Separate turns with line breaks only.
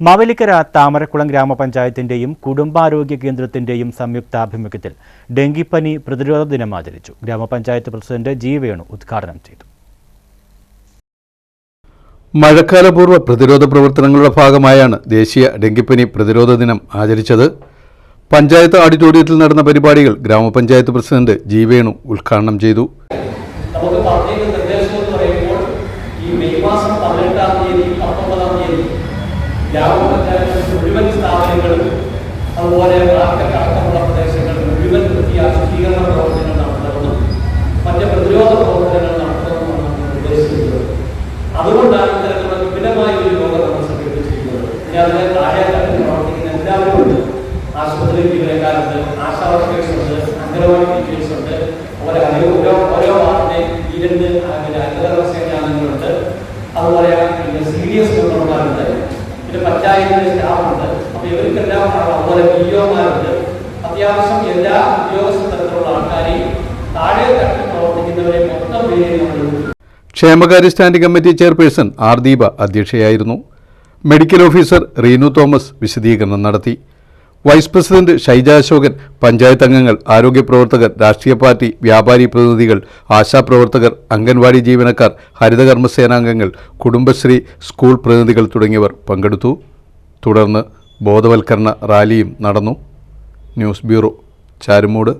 മാവേലിക്കര താമരക്കുളം ഗ്രാമപഞ്ചായത്തിന്റെയും കുടുംബാരോഗ്യ കേന്ദ്രത്തിന്റെയും സംയുക്താഭിമുഖ്യത്തിൽ ഡെങ്കിപ്പനി പ്രതിരോധ ദിനം ആചരിച്ചു. ഗ്രാമപഞ്ചായത്ത് പ്രസിഡന്റ് ജി വേണു ഉദ്ഘാടനം ചെയ്തു.
മഴക്കാലപൂർവ പ്രതിരോധ പ്രവർത്തനങ്ങളുടെ ഭാഗമായാണ് ദേശീയ ഡെങ്കിപ്പനി പ്രതിരോധ ദിനം ആചരിച്ചത്. പഞ്ചായത്ത് ഓഡിറ്റോറിയത്തിൽ നടന്ന പരിപാടികൾ ഗ്രാമപഞ്ചായത്ത് പ്രസിഡന്റ് ജി വേണു ഉദ്ഘാടനം ചെയ്തു.
നമുക്ക് നിർദ്ദേശം എന്ന് പറയുമ്പോൾ ഈ മെയ് മാസം പതിനെട്ടാം തീയതി പത്തൊമ്പതാം തീയതി ഗ്രാമപഞ്ചായത്ത് മുഴുവൻ സ്ഥാപനങ്ങളും അതുപോലെ മാർക്കറ്റ് പ്രദേശങ്ങളിൽ മുഴുവൻ വൃത്തിയാ ശുചീകരണ പ്രവർത്തനങ്ങൾ നടത്തണമെന്നും മറ്റ് പ്രതിരോധ പ്രവർത്തനങ്ങൾ നടത്തണമെന്നാണ് നിർദ്ദേശിക്കുന്നത് അതുകൊണ്ടാണ് ഇത്തരത്തിലുള്ള വിപുലമായ ഒരു യോഗം നമ്മൾ സംഘടിപ്പിച്ചിരിക്കുന്നത്. ഇനി അതിനെ പ്രവർത്തിക്കുന്ന എല്ലാവരും ആശുപത്രി ജീവനക്കാരുണ്ട് ആശാ ഉണ്ട് അംഗനവാടി ടീച്ചേഴ്സ് ഉണ്ട്. അതുപോലെ ഓരോ ഓരോ ഈ രണ്ട് സേനാംഗങ്ങളുണ്ട് അതുപോലെ സി ഡി എസ് പിന്നെ പഞ്ചായത്തിന്റെ സ്റ്റാഫുണ്ട്. അപ്പൊ ഇവർക്കെല്ലാം അതുപോലെ പി ഒമാരുണ്ട് അത്യാവശ്യം എല്ലാ ഉദ്യോഗസ്ഥ തരത്തിലുള്ള ആൾക്കാരെയും താഴെ തട്ടിൽ പ്രവർത്തിക്കുന്നവരെ മൊത്തം പേരെയും.
ക്ഷേമകാര്യ standing committee chairperson R Deepa അധ്യക്ഷയായിരുന്നു. Medical officer Reenu Thomas വിശദീകരണം നടത്തി. വൈസ് പ്രസിഡന്റ് ഷൈജ അശോകൻ പഞ്ചായത്ത് അംഗങ്ങൾ ആരോഗ്യ പ്രവർത്തകർ രാഷ്ട്രീയ പാർട്ടി വ്യാപാരി പ്രതിനിധികൾ ആശാപ്രവർത്തകർ അംഗൻവാടി ജീവനക്കാർ ഹരിതകർമ്മസേനാംഗങ്ങൾ കുടുംബശ്രീ സ്കൂൾ പ്രതിനിധികൾ തുടങ്ങിയവർ പങ്കെടുത്തു. തുടർന്ന് ബോധവൽക്കരണ റാലിയും നടന്നു. News bureau Charummood.